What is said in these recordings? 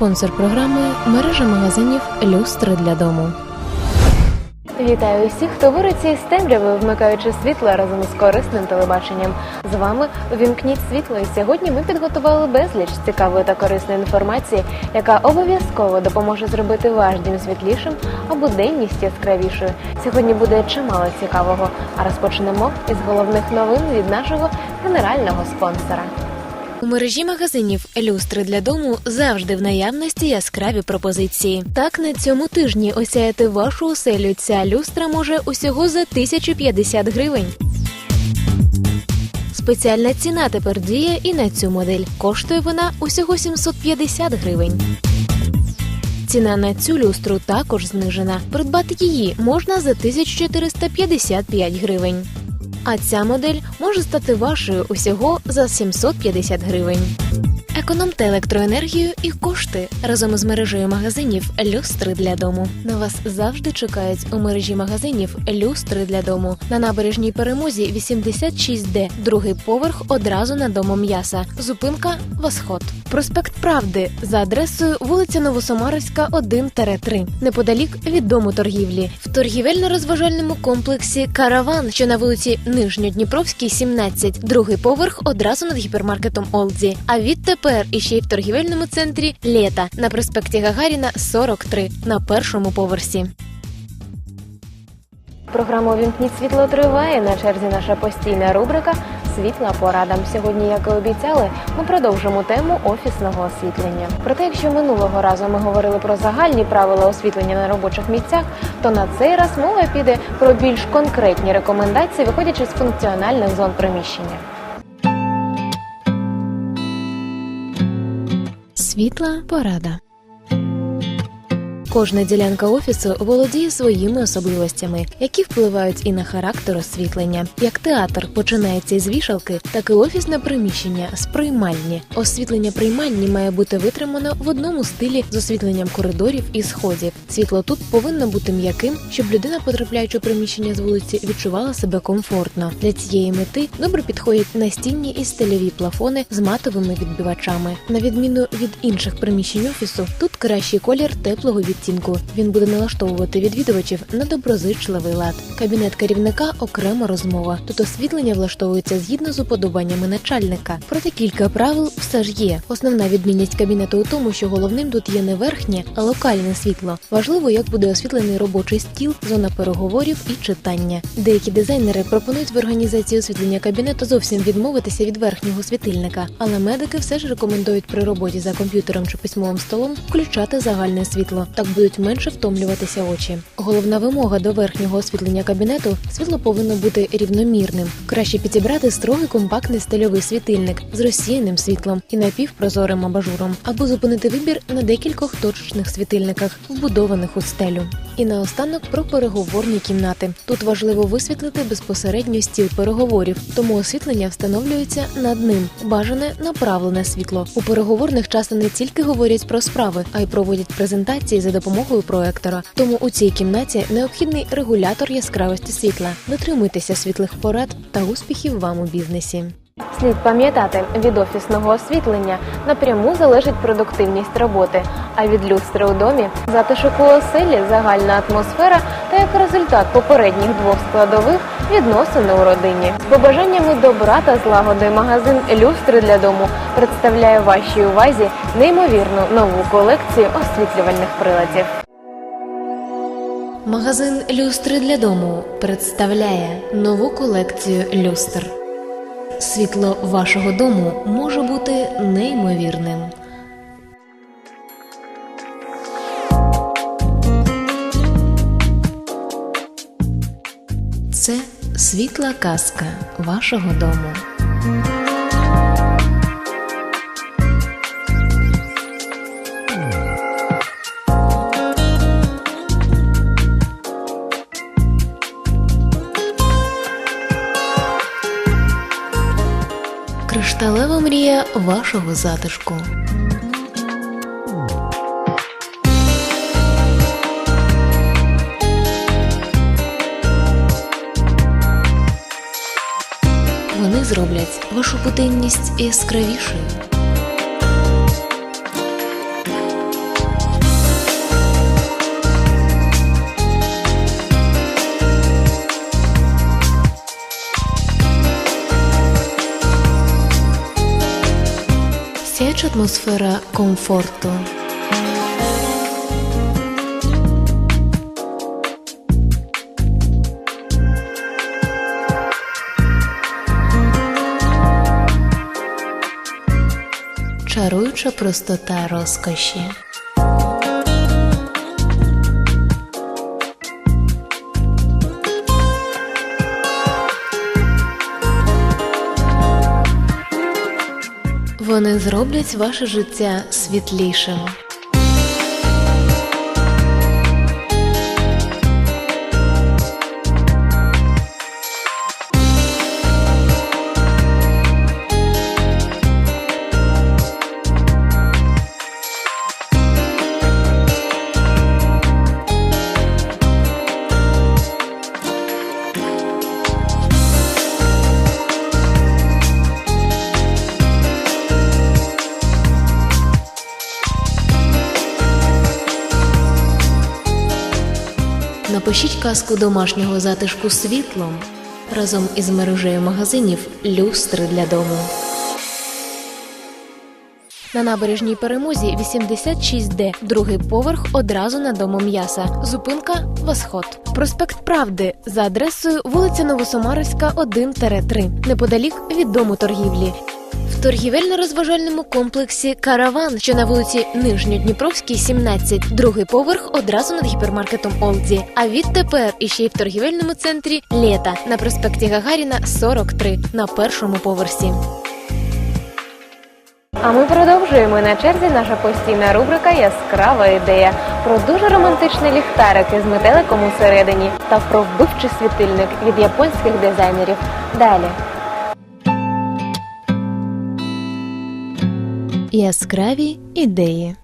Спонсор програми мережа магазинів Люстри для дому. Вітаю усіх, хто вириться із темряви, вмикаючи світло разом із корисним телебаченням. З вами увімкніть світло. І сьогодні ми підготували безліч цікавої та корисної інформації, яка обов'язково допоможе зробити ваш дім світлішим, а буденність яскравішою. Сьогодні буде чимало цікавого. А розпочнемо із головних новин від нашого генерального спонсора. Мережі магазинів люстри для дому завжди в наявності яскраві пропозиції. Так на цьому тижні осяяти вашу оселю ця люстра може усього за 1050 гривень. Спеціальна ціна тепер діє і на цю модель. Коштує вона усього 750 гривень. Ціна на цю люстру також знижена. Придбати її можна за 1455 гривень. А ця модель може стати вашою усього за 750 гривень. Економте електроенергію і кошти разом із мережею магазинів люстри для дому. На вас завжди чекають у мережі магазинів люстри для дому на набережній перемозі 86D, другий поверх одразу над домом м'яса. Зупинка Восход. Проспект Правди за адресою вулиця Новосомаровська, 1-3, неподалік від дому торгівлі, в торгівельно-розважальному комплексі Караван, що на вулиці Нижньодніпровській, 17, другий поверх одразу над гіпермаркетом Олдзі. А відтепер іще й в торгівельному центрі Лєта на проспекті Гагаріна, 43, на першому поверсі. Програма «Увімкніть світло триває. На черзі наша постійна рубрика Світла порадам. Сьогодні, як і обіцяли, ми продовжимо тему офісного освітлення. Проте, якщо минулого разу ми говорили про загальні правила освітлення на робочих місцях, то на цей раз мова піде про більш конкретні рекомендації, виходячи з функціональних зон приміщення. Світла порада. Кожна ділянка офісу володіє своїми особливостями, які впливають і на характер освітлення. Як театр починається із вішалки, так і офісне приміщення з приймальні. Освітлення приймальні має бути витримано в одному стилі з освітленням коридорів і сходів. Світло тут повинно бути м'яким, щоб людина, потрапляючи в приміщення з вулиці, відчувала себе комфортно. Для цієї мети добре підходять настінні і стильові плафони з матовими відбивачами. На відміну від інших приміщень офісу, тут кращий колір теплого відтінку. Він буде налаштовувати відвідувачів на доброзичливий лад. Кабінет керівника окрема розмова. Тут освітлення влаштовується згідно з уподобаннями начальника. Проте кілька правил все ж є. Основна відмінність кабінету у тому, що головним тут є не верхнє, а локальне світло. Важливо, як буде освітлений робочий стіл, зона переговорів і читання. Деякі дизайнери пропонують в організації освітлення кабінету зовсім відмовитися від верхнього світильника, але медики все ж рекомендують при роботі за комп'ютером чи письмовим столом включати загальне світло. Так будуть менше втомлюватися очі. Головна вимога до верхнього освітлення кабінету світло повинно бути рівномірним. Краще підібрати строгий компактний стильовий світильник з розсіяним світлом і напівпрозорим абажуром, або зупинити вибір на декількох точечних світильниках, вбудованих у стелю. І наостанок про переговорні кімнати. Тут важливо висвітлити безпосередньо стіл переговорів, тому освітлення встановлюється над ним. Бажане направлене світло. У переговорних часто не тільки говорять про справи, а й проводять презентації за допомогою проектора. Тому у цій кімнаті необхідний регулятор яскравості світла. Дотримуйтеся світлих порад та успіхів вам у бізнесі. Слід пам'ятати, від офісного освітлення напряму залежить продуктивність роботи, а від люстри у домі затишок у оселі, загальна атмосфера та як результат попередніх двох складових відносини у родині. З побажаннями добра та злагоди магазин люстри для дому представляє вашій увазі неймовірну нову колекцію освітлювальних приладів. Магазин люстри для дому представляє нову колекцію люстр. Світло вашого дому може бути неймовірним. Світла казка вашого дому. Кришталева мрія вашого затишку. зроблять вашу буденність яскравішою. Атмосфера комфорту. Чаруюча простота розкоші. Вони зроблять ваше життя світлішим. Напишіть казку домашнього затишку світлом разом із мережею магазинів Люстри для дому. На набережній перемозі 86Д, другий поверх одразу на дому м'яса. Зупинка Восход. Проспект Правди за адресою вулиця Новосомарівська, 1-3, неподалік від дому торгівлі. Торгівельно-розважальному комплексі Караван, що на вулиці Нижньодніпровській, 17, другий поверх одразу над гіпермаркетом Олді. А відтепер іще й в торгівельному центрі Лєта на проспекті Гагаріна, 43, на першому поверсі. А ми продовжуємо на черзі наша постійна рубрика Яскрава ідея про дуже романтичний ліхтарик із метеликом усередині та про вбивчий світильник від японських дизайнерів. Далі. Яскраві ідеї.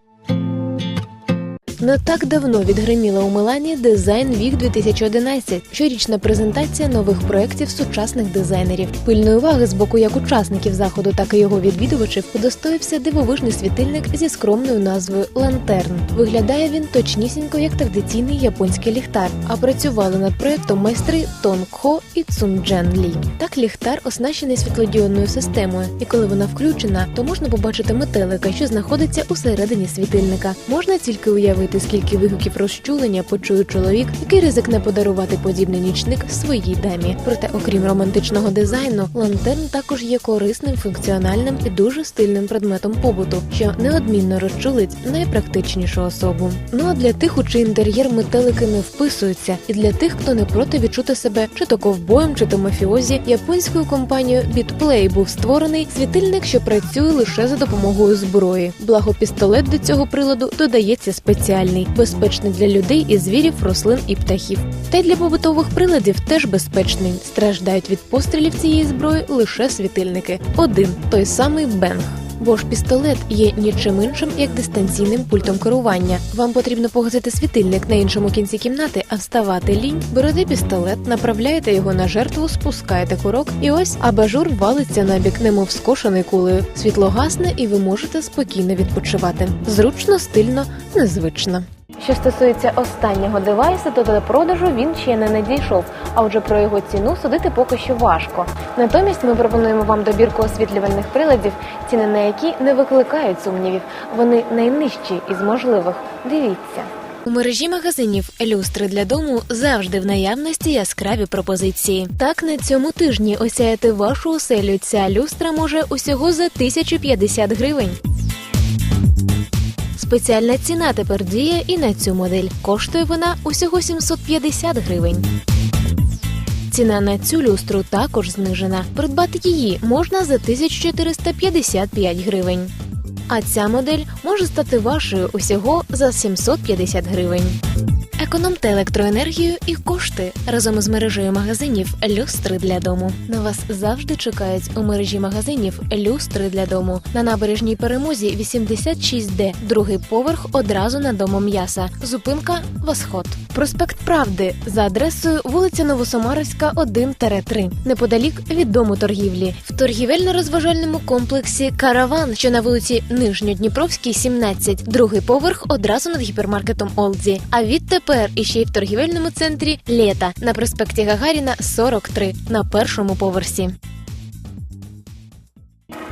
Не так давно відгриміла у Милані дизайн Вік 2011 щорічна презентація нових проєктів сучасних дизайнерів. Пильної уваги з боку як учасників заходу, так і його відвідувачів удостоївся дивовижний світильник зі скромною назвою Лантерн. Виглядає він точнісінько як традиційний японський ліхтар. А працювали над проєктом майстри Тонг Хо і Цун Джен Лі. Так ліхтар оснащений світлодіодною системою, і коли вона включена, то можна побачити метелика, що знаходиться усередині світильника. Можна тільки уявити, скільки вигуків розчулення почує чоловік, який ризикне подарувати подібний нічник своїй дамі. Проте, окрім романтичного дизайну, лантерн також є корисним, функціональним і дуже стильним предметом побуту, що неодмінно розчулить найпрактичнішу особу. Ну а для тих, у чий інтер'єр метелики не вписуються, і для тих, хто не проти відчути себе чи то ковбоєм, чи то мафіозі, японською компанією BitPlay був створений світильник, що працює лише за допомогою зброї. Благо пістолет до цього приладу додається спеціальний, безпечний для людей і звірів, рослин і птахів. Та й для побутових приладів теж безпечний. Страждають від пострілів цієї зброї лише світильники. Один той самий бенг. Бо ж пістолет є нічим іншим, як дистанційним пультом керування. Вам потрібно погасити світильник на іншому кінці кімнати, а вставати лінь. Берете пістолет, направляєте його на жертву, спускаєте курок, і ось абажур валиться на бік, немов скошений кулею. Світло гасне, і ви можете спокійно відпочивати. Зручно, стильно, незвично. Що стосується останнього девайсу, то до продажу він ще не надійшов. А отже, про його ціну судити поки що важко. Натомість ми пропонуємо вам добірку освітлювальних приладів, ціни на які не викликають сумнівів. Вони найнижчі із можливих. Дивіться. У мережі магазинів люстри для дому завжди в наявності яскраві пропозиції. Так на цьому тижні осяяти вашу оселю ця люстра може усього за 1050 гривень. Спеціальна ціна тепер діє і на цю модель. Коштує вона усього 750 гривень. Ціна на цю люстру також знижена. Придбати її можна за 1455 гривень. А ця модель може стати вашою усього за 750 гривень. Економте електроенергію і кошти разом із мережею магазинів Люстри для дому. На вас завжди чекають у мережі магазинів Люстри для дому на набережній перемозі 86Д, другий поверх одразу на дому м'яса. Зупинка Восход. Проспект Правди за адресою вулиця Новосомарівська, 1-3, неподалік від дому торгівлі. В торгівельно-розважальному комплексі Караван, що на вулиці Нижньодніпровській, 17, другий поверх одразу над гіпермаркетом Олдзі. А відтепер іще й в торгівельному центрі Лєта на проспекті Гагаріна, 43, на першому поверсі.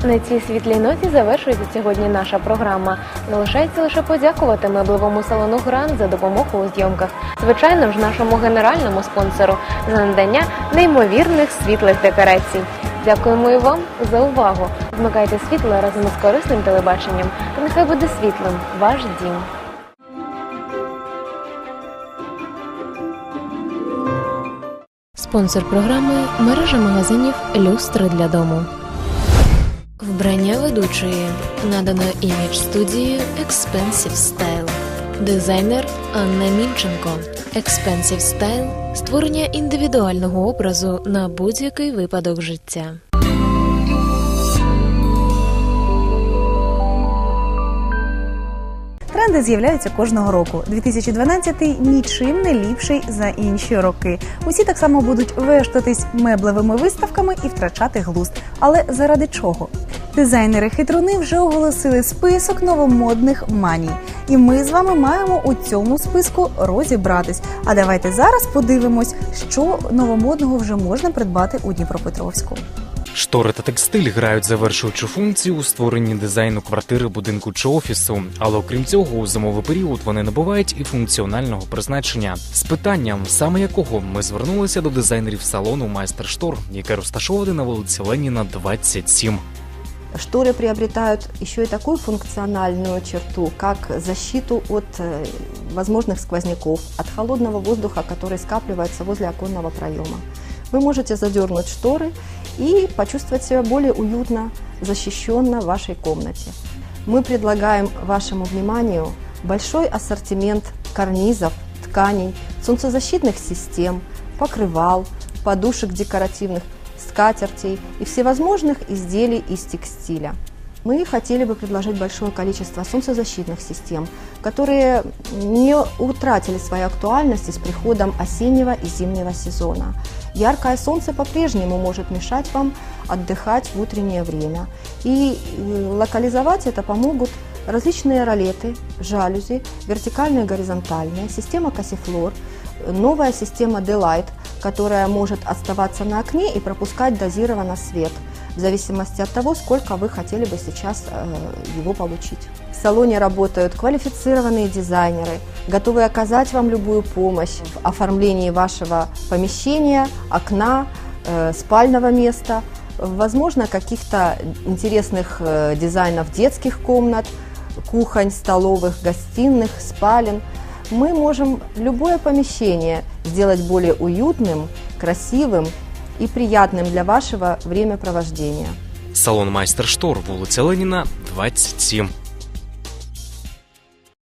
На цій світлій ноті завершується сьогодні наша програма. Залишається лише подякувати меблевому салону Гранд за допомогу у зйомках. Звичайно ж, нашому генеральному спонсору за надання неймовірних світлих декорацій. Дякуємо і вам за увагу. Вмикайте світло разом із корисним телебаченням. Та нехай буде світлим ваш дім. Спонсор програми мережа магазинів Люстри для дому. Вбрання ведучої надано імідж студії Expensive Style. Дизайнер Анна Мінченко. Expensive Style – створення індивідуального образу на будь-який випадок життя. Тренди з'являються кожного року. 2012 нічим не ліпший за інші роки. Усі так само будуть вештатись меблевими виставками і втрачати глузд. Але заради чого? Дизайнери хитруни вже оголосили список новомодних маній. І ми з вами маємо у цьому списку розібратись. А давайте зараз подивимось, що новомодного вже можна придбати у Дніпропетровську. Штори та текстиль грають завершуючу функцію у створенні дизайну квартири, будинку чи офісу. Але окрім цього, у зимовий період вони набувають і функціонального призначення. З питанням, саме якого ми звернулися до дизайнерів салону Майстер Штор, яке розташоване на вулиці Леніна, 27. Шторы приобретают еще и такую функциональную черту, как защиту от э, возможных сквозняков, от холодного воздуха, который скапливается возле оконного проема. Вы можете задернуть шторы И почувствовать себя более уютно, защищенно в вашей комнате. Мы предлагаем вашему вниманию большой ассортимент карнизов, тканей, солнцезащитных систем, покрывал, подушек декоративных, скатертей и всевозможных изделий из текстиля. Мы хотели бы предложить большое количество солнцезащитных систем, которые не утратили свою актуальность с приходом осеннего и зимнего сезона. Яркое солнце по-прежнему может мешать вам отдыхать в утреннее время. И э, локализовать это помогут различные ролеты, жалюзи, вертикальные и горизонтальные, система Кассифлор, новая система Delight, которая может оставаться на окне и пропускать дозированно свет, в зависимости от того, сколько вы хотели бы сейчас э, его получить. В салоне работают квалифицированные дизайнеры, готовые оказать вам любую помощь в оформлении вашего помещения, окна, э, спального места, возможно, каких-то интересных э, дизайнов детских комнат, кухонь, столовых, гостиных, спален. Мы можем любое помещение сделать более уютным, красивым и приятным для вашего времяпровождения. Салон Майстер Штор, вулиця Леніна, 27.